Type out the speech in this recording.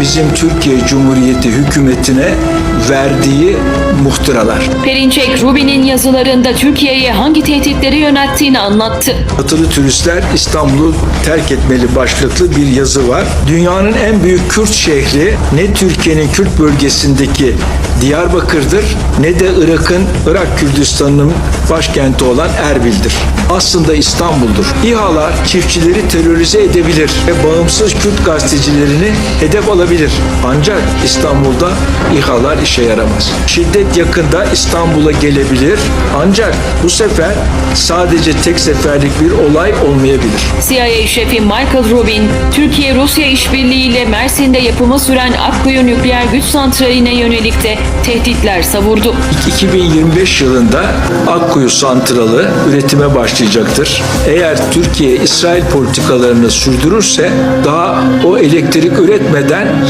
bizim Türkiye Cumhuriyeti hükümetine verdiği muhtıralar. Perinçek, Rubin'in yazılarında Türkiye'ye hangi tehditleri yönelttiğini anlattı. Batılı turistler İstanbul'u terk etmeli başlıklı bir yazı var. Dünyanın en büyük Kürt şehri ne Türkiye'nin Kürt bölgesindeki Diyarbakır'dır ne de Irak'ın Irak Kürdistan'ın başkenti olan Erbil'dir. Aslında İstanbul'dur. İHA'lar çiftçileri terörize edebilir ve bağımsız Kürt gazetecilerini hedef alabilir. Ancak İstanbul'da İHA'lar işe yaramaz. Şiddet yakında İstanbul'a gelebilir ancak bu sefer sadece tek seferlik bir olay olmayabilir. CIA şefi Michael Rubin, Türkiye-Rusya işbirliğiyle Mersin'de yapıma süren Akkuyu nükleer güç santraline yönelik de tehditler savurdu. 2025 yılında Akkuyu santralı üretime başlayacaktır. Eğer Türkiye İsrail politikalarını sürdürürse daha o elektrik üretmeden